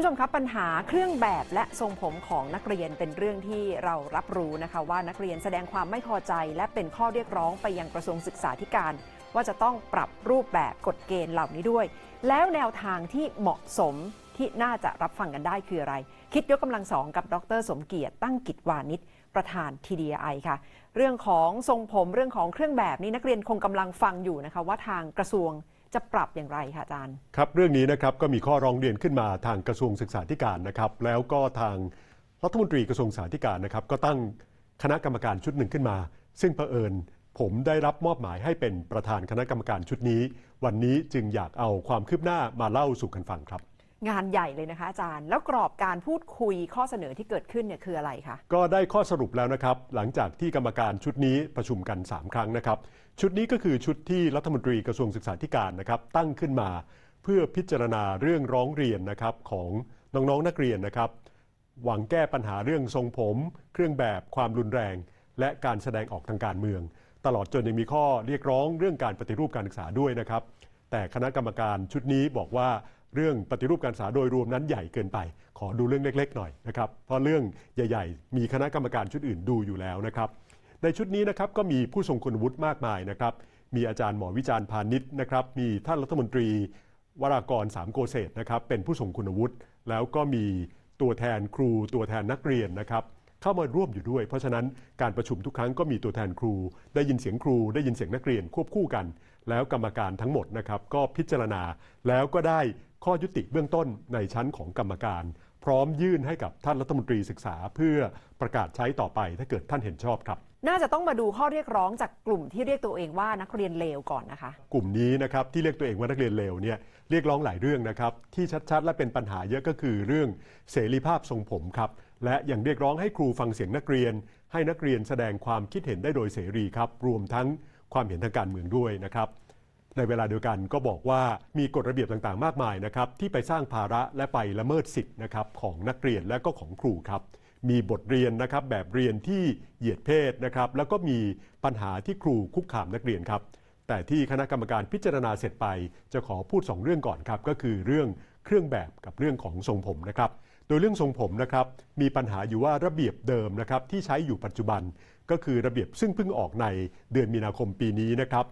ผู้ชมครับปัญหาเครื่องแบบและทรงผมของนักเรียนเป็นเรื่องที่เรารับรู้นะคะว่านักเรียนแสดงความไม่พอใจ และเป็นข้อเรียกร้องไปยังกระทรวงศึกษาธิการ ว่าจะต้องปรับรูปแบบกฎเกณฑ์เหล่านี้ด้วย แล้วแนวทางที่เหมาะสมที่น่าจะรับฟังกันได้คืออะไร คิดยกกำลังสองกับดร สมเกียรติตั้งกิจวานิชประธาน TDI ค่ะ เรื่องของทรงผมเรื่องของเครื่องแบบนี้นักเรียนคงกำลังฟังอยู่นะคะว่าทางกระทรวง จะปรับอย่างไรคะอาจารย์ ครับเรื่องนี้นะครับก็มีข้อร้องเรียนขึ้นมาทางกระทรวงศึกษาธิการนะครับแล้วก็ทางรัฐมนตรีกระทรวงศึกษาธิการนะครับก็ตั้งคณะกรรมการชุดหนึ่งขึ้นมา ซึ่งเผอิญผมได้รับมอบหมายให้เป็นประธานคณะกรรมการชุดนี้ วันนี้จึงอยากเอาความคืบหน้ามาเล่าสู่กันฟังครับ งานใหญ่เลยนะคะอาจารย์ แล้วกรอบการพูดคุยข้อเสนอที่เกิดขึ้นเนี่ยคืออะไรคะก็ได้ข้อสรุปแล้วนะครับ หลังจากที่กรรมการชุดนี้ประชุมกัน 3 ครั้งนะครับ ชุดนี้ก็คือชุดที่รัฐมนตรีกระทรวงศึกษาธิการนะครับตั้งขึ้นมา เพื่อพิจารณาเรื่องร้องเรียนนะครับของน้องๆนนักเรียนนะครับ หวังแก้ปัญหาเรื่องทรงผม เครื่องแบบความรุนแรง และการแสดงออกทางการเมือง ตลอดจนยังมีข้อเรียกร้องเรื่องการปฏิรูปการศึกษาด้วยนะครับ แต่คณะกรรมการชุดนี้บอกว่า เรื่องปฏิรูปการศึกษาโดยรวมนั้นใหญ่เกินไป ขอดูเรื่องเล็ก ๆ หน่อยนะครับ เพราะเรื่องใหญ่ๆ มีคณะกรรมการชุดอื่นดูอยู่แล้วนะครับ ในชุดนี้นะครับก็มีผู้ทรงคุณวุฒิมากมายนะครับ มีอาจารย์หมอวิจารณ์พาณิชย์นะครับ มีท่านรัฐมนตรี วรากรสามโกเศษนะครับ เป็นผู้ทรงคุณวุฒิ แล้วก็มีตัวแทนครูตัวแทนนักเรียนนะครับเข้ามาร่วมอยู่ด้วย เพราะฉะนั้นการประชุมทุกครั้งก็มีตัวแทนครู ได้ยินเสียงครู ได้ยินเสียงนักเรียนควบคู่กัน แล้วกรรมการทั้งหมดนะครับก็พิจารณาแล้วก็ได้ ข้อยุติเบื้องต้นในชั้นของกรรมการ พร้อมยื่นให้กับท่านรัฐมนตรีศึกษาเพื่อประกาศใช้ต่อไปถ้าเกิดท่านเห็นชอบครับ น่าจะต้องมาดูข้อเรียกร้องจากกลุ่มที่เรียกตัวเองว่านักเรียนเลวก่อนนะคะ กลุ่มนี้นะครับที่เรียกตัวเองว่านักเรียนเลวเนี่ยเรียกร้องหลายเรื่องนะครับที่ชัดๆ และเป็นปัญหาเยอะก็คือเรื่องเสรีภาพทรงผมครับและยังเรียกร้องให้ครูฟังเสียงนักเรียน ให้นักเรียนแสดงความคิดเห็นได้โดยเสรีครับ รวมทั้งความเห็นทางการเมืองด้วยนะครับ ในเวลาเดียวกันก็บอกว่ามีกฎระเบียบต่างๆ มากมายนะครับที่ไปสร้างภาระและไปละเมิดสิทธิ์นะครับของนักเรียนและก็ของครูครับมีบทเรียนนะครับแบบเรียนที่เหยียดเพศนะครับแล้วก็มีปัญหาที่ครูคุกคามนักเรียนครับแต่ที่คณะกรรมการพิจารณาเสร็จไป จะขอพูด 2 เรื่องก่อนครับก็คือเรื่องเครื่องแบบกับเรื่องของทรงผมนะครับโดยเรื่องทรงผมนะครับมีปัญหาอยู่ว่าระเบียบเดิมนะครับที่ใช้อยู่ปัจจุบัน ก็คือระเบียบซึ่งเพิ่งออกในเดือนมีนาคมปีนี้นะครับ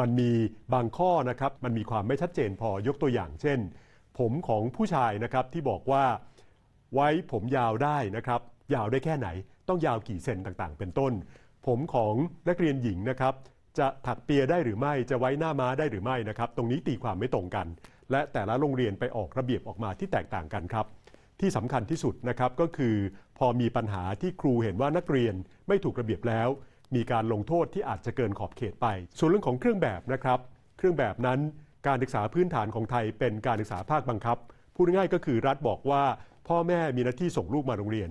มันมีบางข้อนะครับมันมีความไม่ชัดเจนพอยกตัวอย่าง เช่น ผมของผู้ชายนะครับที่บอกว่าไว้ผมยาวได้นะครับ ยาวได้แค่ไหน ต้องยาวกี่เซนต่างๆ เป็นต้น ผมของนักเรียนหญิงนะครับ จะถักเปียได้หรือไม่จะไว้หน้าม้าได้หรือไม่นะครับ ตรงนี้ตีความไม่ตรงกัน และแต่ละโรงเรียนไปออกระเบียบออกมาที่แตกต่างกันครับ ที่สำคัญที่สุดนะครับก็คือ พอมีปัญหาที่ครูเห็นว่านักเรียนไม่ถูกระเบียบแล้ว มีการลงโทษที่อาจจะเกินขอบเขตไป ส่วนเรื่องของเครื่องแบบนะครับ เครื่องแบบนั้นการศึกษาพื้นฐานของไทยเป็นการศึกษาภาคบังคับ พูดง่ายก็คือรัฐบอกว่าพ่อแม่มีหน้าที่ส่งลูกมาโรงเรียน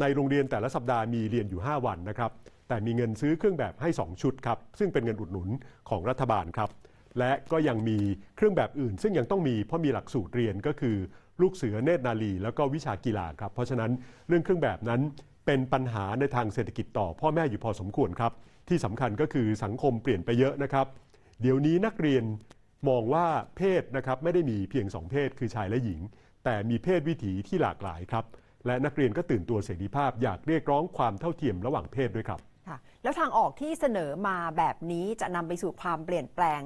ในโรงเรียนแต่ละสัปดาห์มีเรียนอยู่ 5 วันนะครับ แต่มีเงินซื้อเครื่องแบบให้ 2 ชุดครับ ซึ่งเป็นเงินอุดหนุนของรัฐบาลครับ และก็ยังมีเครื่องแบบอื่น ซึ่งยังต้องมีเพราะมีหลักสูตรเรียนก็คือ ลูกเสือเนตรนาลี แล้วก็วิชากีฬาครับ เพราะฉะนั้นเรื่องเครื่องแบบนั้น เป็นปัญหาในทางเศรษฐกิจต่อพ่อแม่อยู่พอสมควรครับ ที่สำคัญก็คือสังคมเปลี่ยนไปเยอะนะครับ เดี๋ยวนี้นักเรียนมองว่าเพศนะครับไม่ได้มีเพียงสองเพศคือชายและหญิง แต่มีเพศวิถีที่หลากหลายครับ และนักเรียนก็ตื่นตัวเสรีภาพอยากเรียกร้องความเท่าเทียมระหว่างเพศด้วยครับค่ะแล้วทางออกที่เสนอมาแบบนี้จะนำไปสู่ความเปลี่ยนแปลง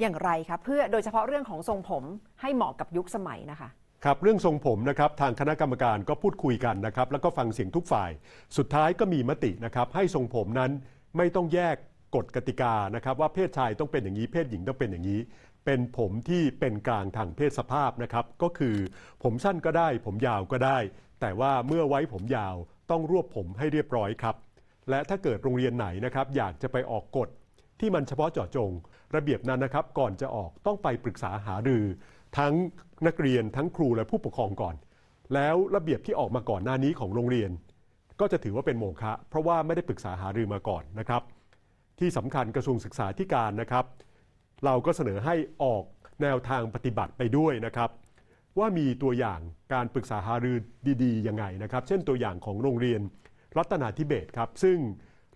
อย่างไรคะเพื่อโดยเฉพาะเรื่องของทรงผมให้เหมาะกับยุคสมัยนะคะ ครับเรื่องทรงผมนะครับทางคณะกรรมการก็พูดคุยกันนะครับแล้วก็ฟังเสียงทุกฝ่าย สุดท้ายก็มีมตินะครับให้ทรงผมนั้นไม่ต้องแยกกฎกติกานะครับว่าเพศชายต้องเป็นอย่างนี้เพศหญิงต้องเป็นอย่างนี้ เป็นผมที่เป็นกลางทางเพศสภาพนะครับก็คือผมสั้นก็ได้ ผมยาวก็ได้ แต่ว่าเมื่อไว้ผมยาวต้องรวบผมให้เรียบร้อยครับ และถ้าเกิดโรงเรียนไหนนะครับอยากจะไปออกกฎที่มันเฉพาะเจาะจง ระเบียบนั้นนะครับก่อนจะออกต้องไปปรึกษาหารือ ทั้งนักเรียนทั้งครูและผู้ปกครองก่อน แล้วระเบียบที่ออกมาก่อนหน้านี้ของโรงเรียน ก็จะถือว่าเป็นโมฆะเพราะว่าไม่ได้ปรึกษาหารือมาก่อนนะครับ ที่สำคัญกระทรวงศึกษาธิการนะครับ เราก็เสนอให้ออกแนวทางปฏิบัติไปด้วยนะครับ ว่ามีตัวอย่างการปรึกษาหารือดีๆยังไงนะครับ เช่นตัวอย่างของโรงเรียนรัตนาธิเบศครับซึ่ง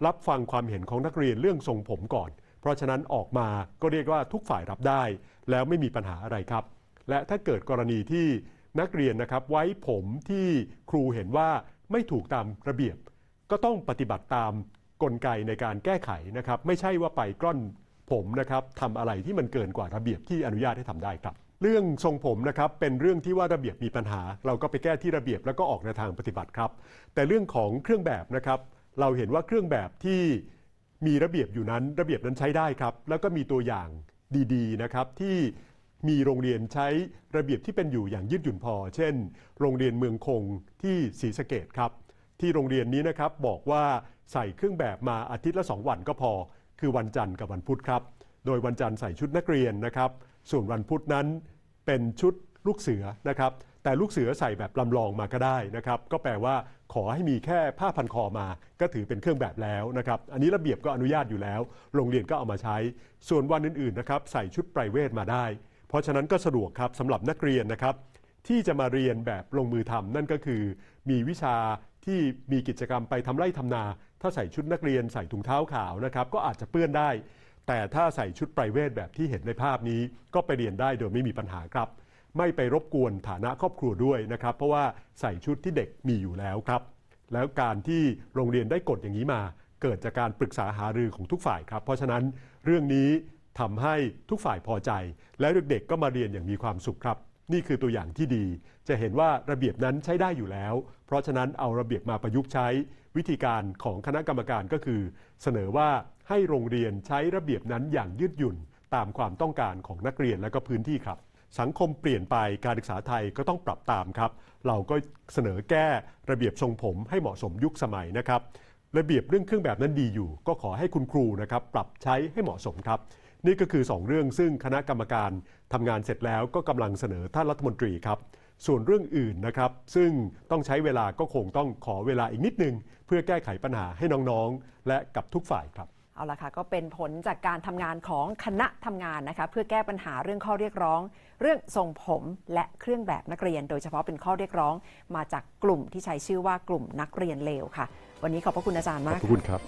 รับฟังความเห็นของนักเรียนเรื่องทรงผมก่อน เพราะฉะนั้นออกมาก็เรียกว่าทุกฝ่ายรับได้ แล้วไม่มีปัญหาอะไรครับ และถ้าเกิดกรณีที่นักเรียนนะครับไว้ผมที่ครูเห็นว่าไม่ถูกตามระเบียบ ก็ต้องปฏิบัติตามกลไกในการแก้ไขนะครับ ไม่ใช่ว่าไปกล้อนผมนะครับทำอะไรที่มันเกินกว่าระเบียบที่อนุญาตให้ทำได้ครับ เรื่องทรงผมนะครับเป็นเรื่องที่ว่าระเบียบมีปัญหา เราก็ไปแก้ที่ระเบียบแล้วก็ออกในทางปฏิบัติครับ แต่เรื่องของเครื่องแบบนะครับ เราเห็นว่าเครื่องแบบที่มีระเบียบอยู่นั้น ระเบียบนั้นใช้ได้ครับ แล้วก็มีตัวอย่างดีๆนะครับที่ มีโรงเรียนใช้ระเบียบที่เป็นอยู่อย่างยืดหยุ่นพอ เช่น โรงเรียนเมืองคงที่ศรีสะเกดครับ ที่โรงเรียนนี้นะครับบอกว่าใส่เครื่องแบบมาอาทิตย์ละ 2 วันก็พอ คือวันจันทร์กับวันพุธครับ โดยวันจันทร์ใส่ชุดนักเรียนนะครับ ส่วนวันพุธนั้นเป็นชุดลูกเสือนะครับ แต่ลูกเสือใส่แบบลำลองมาก็ได้นะครับ ก็แปลว่าขอให้มีแค่ผ้าพันคอมา ก็ถือเป็นเครื่องแบบแล้วนะครับ อันนี้ระเบียบก็อนุญาตอยู่แล้ว โรงเรียนก็เอามาใช้ ส่วนวันอื่นๆนะครับใส่ชุดไพรเวทมาได้ ราะฉะนั้นก็สะดวกครับสำหรับนักเรียนนะครับ ที่จะมาเรียนแบบลงมือทำนั่นก็คือ มีวิชาที่มีกิจกรรมไปทำไร่ทำนา ถ้าใส่ชุดนักเรียนใส่ถุงเท้าขาวนะครับ ก็อาจจะเปื้อนได้ แต่ถ้าใส่ชุดไพรเวทแบบที่เห็นในภาพนี้ ก็ไปเรียนได้โดยไม่มีปัญหาครับ ไม่ไปรบกวนฐานะครอบครัวด้วยนะครับ เพราะว่าใส่ชุดที่เด็กมีอยู่แล้วครับ แล้วการที่โรงเรียนได้กฎอย่างนี้มา เกิดจากการปรึกษาหารือของทุกฝ่ายครับ เพราะฉะนั้นเรื่องนี้ ทำให้ทุกฝ่ายพอใจ และเด็กๆก็มาเรียนอย่างมีความสุขครับ นี่คือตัวอย่างที่ดี จะเห็นว่าระเบียบนั้นใช้ได้อยู่แล้ว เพราะฉะนั้นเอาระเบียบมาประยุกต์ใช้ วิธีการของคณะกรรมการก็คือ เสนอว่าให้โรงเรียนใช้ระเบียบนั้นอย่างยืดหยุ่น ตามความต้องการของนักเรียนและก็พื้นที่ครับ สังคมเปลี่ยนไปการศึกษาไทยก็ต้องปรับตามครับ เราก็เสนอแก้ระเบียบทรงผมให้เหมาะสมยุคสมัยนะครับ ระเบียบเรื่องเครื่องแบบนั้นดีอยู่ ก็ขอให้คุณครูนะครับปรับใช้ให้เหมาะสมครับ นี่ก็คือ 2 เรื่องซึ่งคณะกรรมการทำงานเสร็จแล้วก็กำลังเสนอท่านรัฐมนตรีครับ ส่วนเรื่องอื่นนะครับ ซึ่งต้องใช้เวลาก็คงต้องขอเวลาอีกนิดนึง เพื่อแก้ไขปัญหาให้น้องๆ และกับทุกฝ่ายครับเอาละค่ะก็เป็นผลจากการทำงานของคณะทำงานนะคะเพื่อแก้ปัญหาเรื่องข้อเรียกร้อง เรื่องทรงผมและเครื่องแบบนักเรียน โดยเฉพาะเป็นข้อเรียกร้อง มาจากกลุ่มที่ใช้ชื่อว่ากลุ่มนักเรียนเลวค่ะ วันนี้ขอบพระคุณอาจารย์ขมาอบกพระคุณครับ